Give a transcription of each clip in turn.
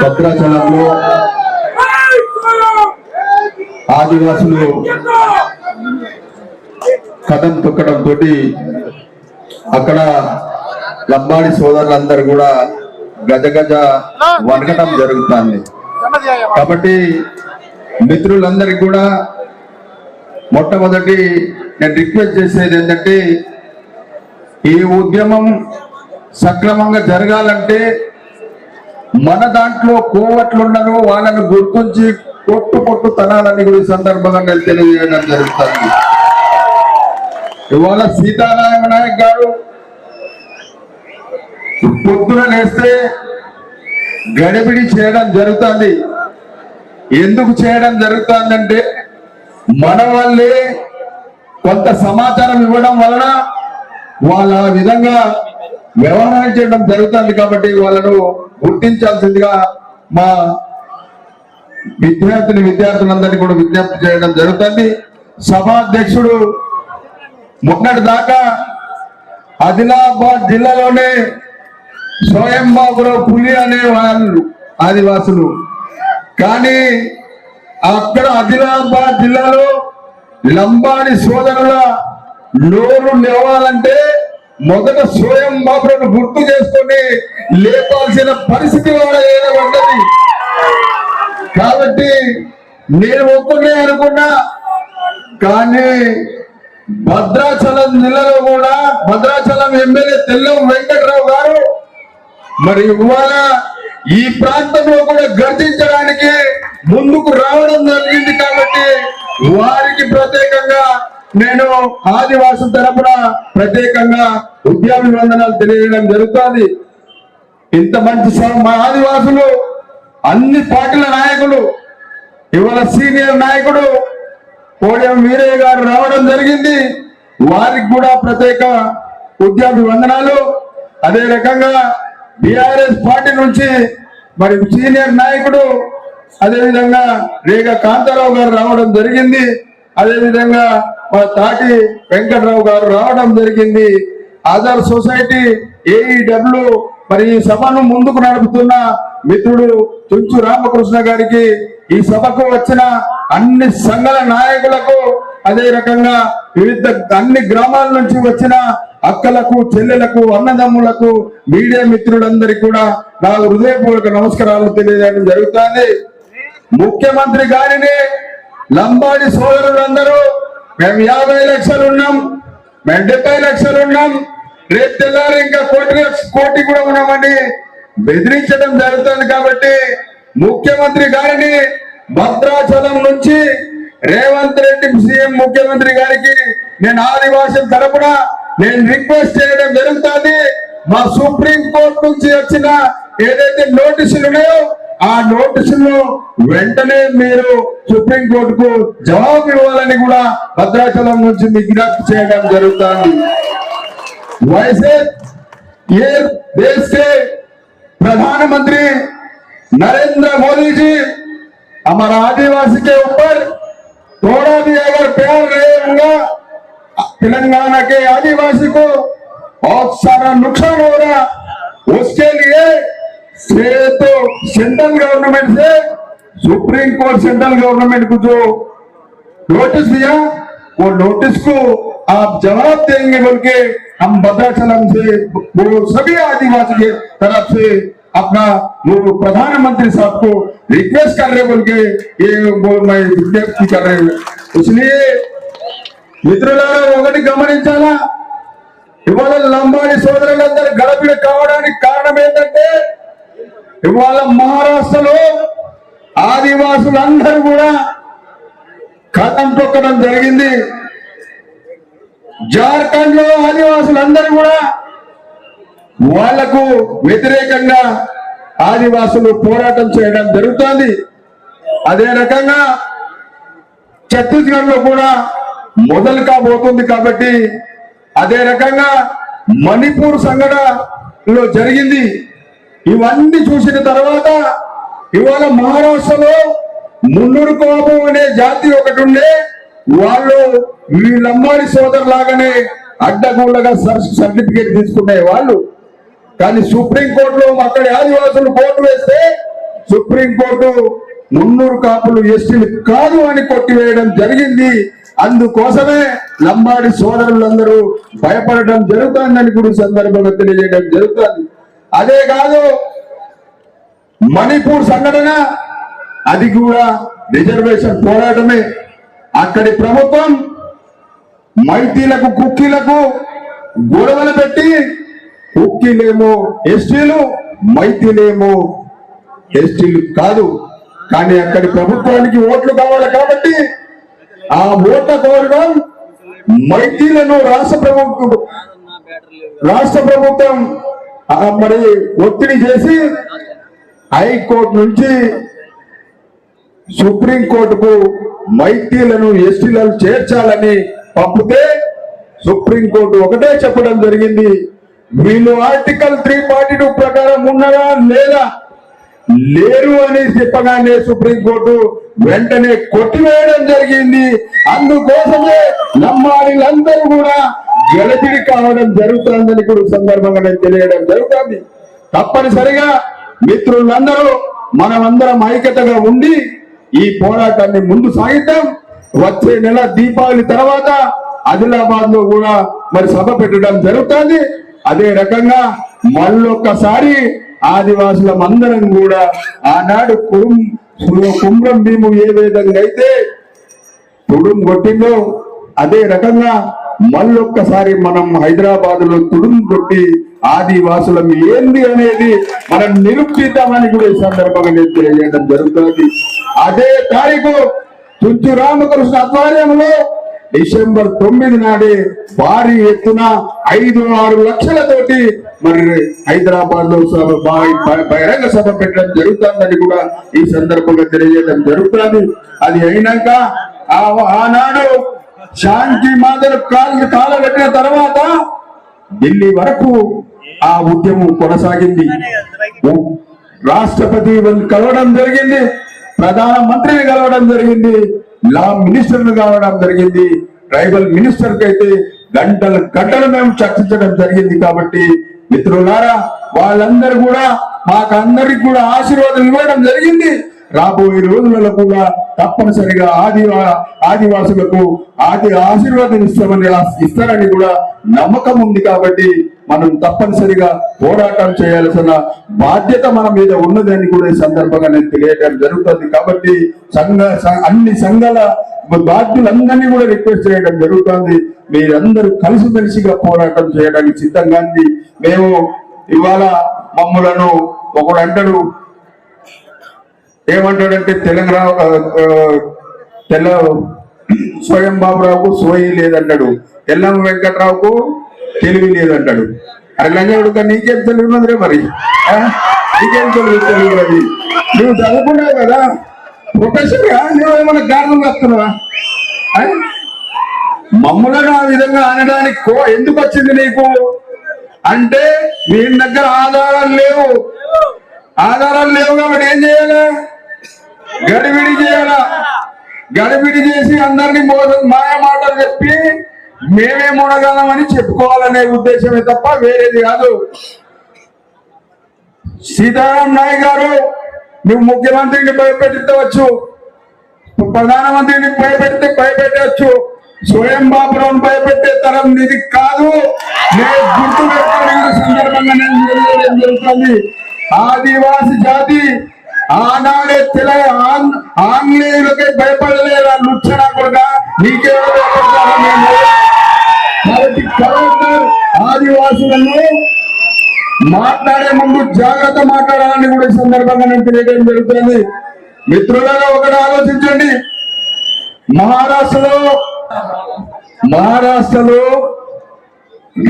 భద్రాచలంలో ఆదివాసులు కథం తొక్కడం తోటి అక్కడ లంబాడి సోదరులందరూ కూడా గజ గజ వనకటం జరుగుతుంది. కాబట్టి మిత్రులందరికీ కూడా మొట్టమొదటి నేను రిక్వెస్ట్ చేసేది ఏంటంటే ఈ ఉద్యమం సక్రమంగా జరగాలంటే మన దాంట్లో కోవట్లుండను వాళ్ళను గుర్తించి పొట్టు పొట్టు తనాలని కూడా సందర్భంగా నేను తెలియజేయడం జరుగుతుంది. ఇవాళ సీతారామ నాయక్ గారు పొద్దున లేస్తే గడిబిడి చేయడం జరుగుతుంది. ఎందుకు చేయడం జరుగుతుందంటే మన వాళ్ళే కొంత సమాచారం ఇవ్వడం వలన వాళ్ళ విధంగా వ్యవహారం చేయడం జరుగుతుంది కాబట్టి వాళ్ళను గుర్తించాల్సిందిగా మా విద్యార్థిని విద్యార్థులందరినీ కూడా విజ్ఞప్తి చేయడం జరుగుతుంది. సభాధ్యక్షుడు మొన్నటి దాకా ఆదిలాబాద్ జిల్లాలోనే స్వయంబాబురావు పులి అనే వాళ్ళు ఆదివాసులు. కానీ అక్కడ ఆదిలాబాద్ జిల్లాలో లంబాడి సోదరుల నోరు లేవాలంటే మొదట స్వయం బాబులను గుర్తు చేసుకొని లేపాల్సిన పరిస్థితి కూడా ఏదో ఉండదు. కాబట్టి నేను ఒక్కనే అనుకున్నా కానీ భద్రాచలం జిల్లాలో కూడా భద్రాచలం ఎమ్మెల్యే తెల్లం వెంకట్రావు గారు మరి ఇవాళ ఈ ప్రాంతంలో కూడా గర్జించడానికి ముందుకు రావడం జరిగింది కాబట్టి వారికి ప్రత్యేకంగా నేను ఆదివాసుల తరపున ప్రత్యేకంగా ఉద్యాభివందనాలు తెలియడం జరుగుతుంది. ఇంత మంచి స- మా ఆదివాసులు అన్ని పార్టీల నాయకులు ఇవాళ సీనియర్ నాయకుడు కోడియం వీరయ్య గారు రావడం జరిగింది. వారికి కూడా ప్రత్యేక ఉద్యాభివందనాలు. అదే రకంగా బిఆర్ఎస్ పార్టీ నుంచి మరి సీనియర్ నాయకుడు అదేవిధంగా రేగ కాంతారావు గారు రావడం జరిగింది. అదేవిధంగా మా తాటి వెంకట్రావు గారు రావడం జరిగింది. ఆధార్ సొసైటీ ఏఈడబ్ల్యూ మరి ఈ సభను ముందుకు నడుపుతున్న మిత్రుడు తుంచు రామకృష్ణ గారికి ఈ సభకు వచ్చిన అన్ని సంఘాల నాయకులకు అదే రకంగా వివిధ అన్ని గ్రామాల నుంచి వచ్చిన అక్కలకు చెల్లెలకు అన్నదమ్ములకు మీడియా మిత్రులందరికీ కూడా నా హృదయపూర్వక నమస్కారాలు తెలియజేయడం జరుగుతుంది. ముఖ్యమంత్రి గారిని లంబాడి సోదరులందరూ మేము యాభై లక్షలు ఉన్నాం మేము డెబ్బై లక్షలు ఉన్నాం. రేపు తెల్లారి ఇంకా కోటి కోటి కూడా ఉన్నామని బెదిరించడం జరుగుతుంది కాబట్టి ముఖ్యమంత్రి గారిని భద్రాచలం నుంచి రేవంత్ రెడ్డి సీఎం ముఖ్యమంత్రి గారికి నేను ఆదివాసం తరపున నేను రిక్వెస్ట్ చేయడం జరుగుతుంది. మా సుప్రీం కోర్టు నుంచి వచ్చిన ఏదైతే నోటీసులు ఉన్నాయో ఆ నోటీసులు వెంటనే మీరు సుప్రీం కోర్టుకు జవాబు ఇవ్వాలని కూడా భద్రాచలం నుంచి విజ్ఞప్తి చేయడం జరుగుతుంది वैसे ये देश के प्रधानमंत्री नरेंद्र मोदी जी हमारा आदिवासी के ऊपर थोड़ा भी अगर प्यार रहेगा तेलंगाना के आदिवासी को बहुत सारा नुकसान हो रहा उसके लिए से तो सेंट्रल गवर्नमेंट से सुप्रीम कोर्ट सेंट्रल गवर्नमेंट को जो नोटिस दिया वो नोटिस को आप जवाब देंगे बोल के हम भद्राचलम से वो सभी आदिवासी के तरफ से अपना वो प्रधानमंत्री साहब को रिक्वेस्ट कर रहे बोल के ये वो मैं विज्ञप्ति कर रहे हूँ इसलिए మిత్రులారా ఒకటి గమనించాలా ఇవాళ లంబాడి సోదరులందరూ గడపిడ కావడానికి కారణం ఏంటంటే ఇవాళ మహారాష్ట్రలో ఆదివాసులందరూ కూడా కథం తొక్కడం జరిగింది. జార్ఖండ్లో ఆదివాసులందరూ కూడా వాళ్ళకు వ్యతిరేకంగా ఆదివాసులు పోరాటం చేయడం జరుగుతోంది. అదే రకంగా ఛత్తీస్గఢ్లో కూడా మొదలు కాబోతుంది కాబట్టి అదే రకంగా మణిపూర్ సంఘటనలో జరిగింది. ఇవన్నీ చూసిన తర్వాత ఇవాళ మహారాష్ట్రలో మున్నూరు కోపం అనే జాతి ఒకటి ఉండే వాళ్ళు వీళ్ళమ్మారి సోదరులాగానే అడ్డగూడగా సర్టిఫికేట్ తీసుకునే వాళ్ళు. కానీ సుప్రీం కోర్టులో అక్కడి ఆదివాసులు కోర్టు వేస్తే సుప్రీంకోర్టు మున్నూరు కాపులు ఎస్టీలు కాదు అని కొట్టివేయడం జరిగింది. అందుకోసమే లంబాడి సోదరులందరూ భయపడటం జరుగుతుందని కూడా సందర్భంగా తెలియజేయడం జరుగుతుంది. అదే కాదు మణిపూర్ సంఘటన అది కూడా రిజర్వేషన్ పోరాటమే. అక్కడి ప్రభుత్వం మైతీలకు కుక్కీలకు గొడవలు పెట్టి కుక్కీలేమో ఎస్టీలు మైతీలేమో ఎస్టీలు కాదు. కానీ అక్కడి ప్రభుత్వానికి ఓట్లు కావాలి కాబట్టి ఆ ఓట్ల కోరడం మైతీలను రాష్ట్ర ప్రభుత్వం రాష్ట్ర ప్రభుత్వం మరి ఒత్తిడి చేసి హైకోర్టు నుంచి సుప్రీంకోర్టుకు మైతీలను ఎస్టీలను చేర్చాలని పంపితే సుప్రీంకోర్టు ఒకటే చెప్పడం జరిగింది. వీళ్ళు ఆర్టికల్ త్రీ ఫార్టీ టూ ప్రకారం ఉన్నారా లేదా? లేరు అని చెప్పగానే సుప్రీంకోర్టు వెంటనే కొట్టివేయడం జరిగింది. అందుకోసమే నమ్మాలిలందరూ కూడా గెలపిడి కావడం జరుగుతుందని కూడా సందర్భంగా నేను తెలియడం జరుగుతుంది. తప్పనిసరిగా మిత్రులందరూ మనమందరం ఐక్యతగా ఉండి ఈ పోరాటాన్ని ముందు సాగిద్దాం. వచ్చే నెల దీపావళి తర్వాత ఆదిలాబాద్లో కూడా మరి సభ పెట్టడం జరుగుతుంది. అదే రకంగా మళ్ళొక్కసారి ఆదివాసులం అందరం కూడా ఆనాడు కురుం కుమ్రం భీము ఏ విధంగా అయితే తుడుం కొట్టిందో అదే రకంగా మళ్ళొక్కసారి మనం హైదరాబాద్లో తుడుము కొట్టి ఆదివాసులం ఏంది అనేది మనం నిరూపిద్దామని కూడా ఈ సందర్భంగా నేను తెలియజేయడం జరుగుతుంది. అదే తారీఖు చుంచు రామకృష్ణ ఆధ్వర్యంలో డిసెంబర్ తొమ్మిది నాడే భారీ ఎత్తున ఐదు ఆరు లక్షలతోటి మరి హైదరాబాద్లో సభ బహిరంగ సభ పెట్టడం జరుగుతుందని కూడా ఈ సందర్భంగా తెలియజేయడం జరుగుతుంది. అది అయినాక ఆ- ఆనాడు శాంతి మాదలు కాలు కాలబెట్టిన తర్వాత ఢిల్లీ వరకు ఆ ఉద్యమం కొనసాగింది. రాష్ట్రపతి కలవడం జరిగింది. ప్రధాన మంత్రిని కలవడం జరిగింది. లా మినిస్టర్ను కలవడం జరిగింది. ట్రైబల్ మినిస్టర్ అయితే గంటలు గంటలు మేము చర్చించడం జరిగింది కాబట్టి మిత్రులారా వాళ్ళందరూ కూడా మాకు అందరికి కూడా ఆశీర్వాదం ఇవ్వడం జరిగింది. రాబోయే రోజులలో కూడా తప్పనిసరిగా ఆదివా ఆదివాసులకు ఆది ఆశీర్వాదం ఇస్తామని ఇస్తారని కూడా నమ్మకం ఉంది కాబట్టి మనం తప్పనిసరిగా పోరాటం చేయాల్సిన బాధ్యత మన మీద ఉన్నదని కూడా ఈ సందర్భంగా నేను తెలియజేయడం జరుగుతుంది కాబట్టి సంఘ అన్ని సంఘాల బాధ్యులందరినీ కూడా రిక్వెస్ట్ చేయడం జరుగుతుంది. మీరందరూ కలిసిమెలిసిగా పోరాటం చేయడానికి సిద్ధంగా ఉంది. మేము ఇవాళ మమ్ములను ఒకడు అంటాడు ఏమంటాడంటే తెలంగాణ తెల్ల స్వయం బాబురావుకు సోయి లేదంటాడు. ఎల్లం వెంకట్రావుకు తెలివి లేదంటాడు. అరే లంగడు నీకేం తెలివి మరి? ఆ? నీకేం తెలుగు తెలుగు అది? నువ్వు చదువుకున్నావు కదా? ప్రొఫెసర్గా నువ్వు ఏమైనా కారణం వస్తున్నావా మమ్మలను ఆ విధంగా అనడానికి కో ఎందుకు వచ్చింది నీకు? అంటే మీ దగ్గర ఆధారాలు లేవు. ఆధారాలు లేవు కాబట్టి ఏం చేయాలి? గడిబిడి చేయాల? గడిబిడి చేసి అందరినీ మోసం మాయ మాటలు చెప్పి మేమే మునగలమని చెప్పుకోవాలనే ఉద్దేశమే తప్ప వేరేది కాదు. సీతారాం నాయక్ గారు నువ్వు ముఖ్యమంత్రిని భయపెట్టవచ్చు ప్రధానమంత్రిని భయపెడితే భయపెట్టవచ్చు స్వయం బాబురావును భయపెట్టే తరం ఇది కాదు. నేను గుర్తు పెట్టుకునే సందర్భంగా నేను జరుగుతుంది. ఆదివాసి జాతి ఆనాడే తెల ఆంగ్- ఆంగ్లేయులకే భయపడలేరా లుచ్చనా కూడా నీకేమో భయపడతారా మేము కాబట్టి కలెక్టర్ ఆదివాసులను మాట్లాడే ముందు జాగ్రత్త మాట్లాడాలని కూడా ఈ సందర్భంగా నేను తెలియడం జరుగుతుంది. మిత్రులలో ఒకటి ఆలోచించండి. మహారాష్ట్రలో మహారాష్ట్రలో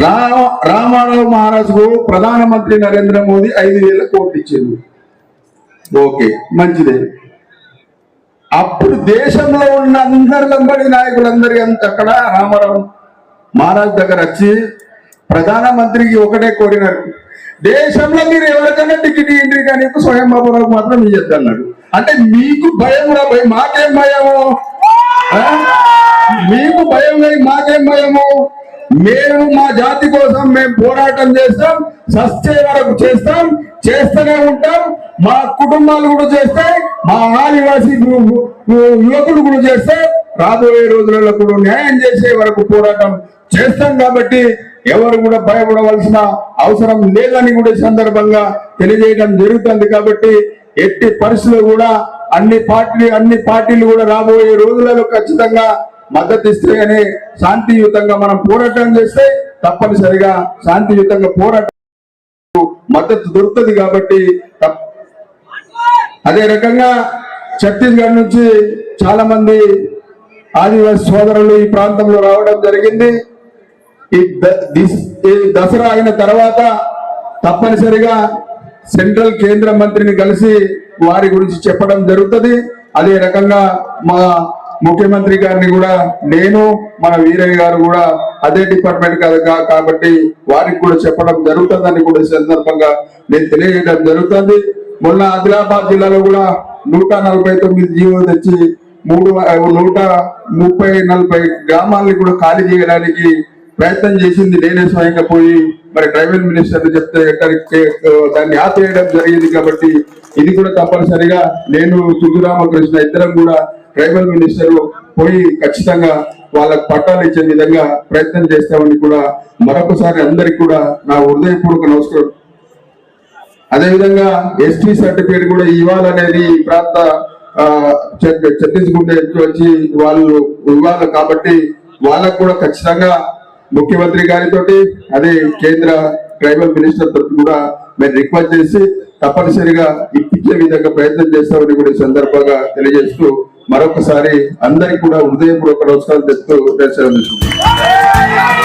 రామ రామారావు మహారాజుకు ప్రధానమంత్రి నరేంద్ర మోదీ ఐదు వేల కోట్లు ఇచ్చింది ఓకే మంచిదే. అప్పుడు దేశంలో ఉన్న అందరి లంబడి నాయకులందరి అక్కడ రామారావు మహారాజ్ దగ్గర వచ్చి ప్రధానమంత్రికి ఒకటే కోరినారు. దేశంలో మీరు ఎవరికైనా టికెట్ ఇవ్వండి కానీ స్వయం బాబురావు మాత్రం ఇయ్యద్దు అన్నాడు. అంటే మీకు భయం రా భయం మాకేం భయము? ఆ? మీకు భయం మాకేం భయము? మేము మా జాతి కోసం మేము పోరాటం చేస్తాం సస్తే వరకు చేస్తాం చేస్తూనే ఉంటాం మా కుటుంబాలు కూడా చేస్తాయి మా ఆదివాసీ గు- యువకులు కూడా చేస్తే రాబోయే రోజులలో కూడా న్యాయం చేసే వరకు పోరాటం చేస్తాం కాబట్టి ఎవరు కూడా భయపడవలసిన అవసరం లేదని కూడా సందర్భంగా తెలియజేయడం జరుగుతుంది కాబట్టి ఎట్టి పరిస్థితుల్లో కూడా అన్ని పార్టీ అన్ని పార్టీలు కూడా రాబోయే రోజులలో ఖచ్చితంగా మద్దతు ఇస్తాయని శాంతియుతంగా మనం పోరాటం చేస్తే తప్పనిసరిగా శాంతియుతంగా పోరాటం మద్దతు దొరుకుతుంది కాబట్టి అదే రకంగా ఛత్తీస్గఢ్ నుంచి చాలా మంది ఆదివాసి సోదరులు ఈ ప్రాంతంలో రావడం జరిగింది. ఈ ఈ దసరా అయిన తర్వాత తప్పనిసరిగా సెంట్రల్ కేంద్ర మంత్రిని కలిసి వారి గురించి చెప్పడం జరుగుతుంది. అదే రకంగా మా ముఖ్యమంత్రి గారిని కూడా నేను మన వీరయ్య గారు కూడా అదే డిపార్ట్మెంట్ కాదు కాబట్టి వారికి కూడా చెప్పడం జరుగుతుందని కూడా సందర్భంగా నేను తెలియజేయడం జరుగుతుంది. మొన్న ఆదిలాబాద్ జిల్లాలో కూడా నూట నలభై తొమ్మిది జీవో తెచ్చి మూడు నూట ముప్పై నలభై గ్రామాలని కూడా ఖాళీ చేయడానికి ప్రయత్నం చేసింది. నేనే స్వయంగా పోయి మరి ట్రైబల్ మినిస్టర్ చెప్తే దాన్ని ఆపేయడం జరిగింది కాబట్టి ఇది కూడా తప్పనిసరిగా నేను సుబ్బరామకృష్ణ ఇద్దరం కూడా ట్రైబల్ మినిస్టర్ పోయి ఖచ్చితంగా వాళ్ళకు పట్టాలు ఇచ్చే విధంగా ప్రయత్నం చేస్తామని కూడా మరొకసారి అందరికి కూడా నా హృదయపూర్వక నమస్కారం. అదేవిధంగా ఎస్టీ సర్టిఫికేట్ కూడా ఇవ్వాలనేది ఈ ప్రాంత ఛత్తీస్గఢ్ వచ్చి వాళ్ళు ఇవ్వాలి కాబట్టి వాళ్ళకు కూడా ఖచ్చితంగా ముఖ్యమంత్రి గారితో అదే కేంద్ర ట్రైబల్ మినిస్టర్ తోటి కూడా మేము రిక్వెస్ట్ చేసి తప్పనిసరిగా ఇప్పించే విధంగా ప్రయత్నం చేస్తామని కూడా ఈ సందర్భంగా తెలియజేస్తూ మరొకసారి అందరికి కూడా హృదయపూర్వక నమస్కారం తెస్తూ నేను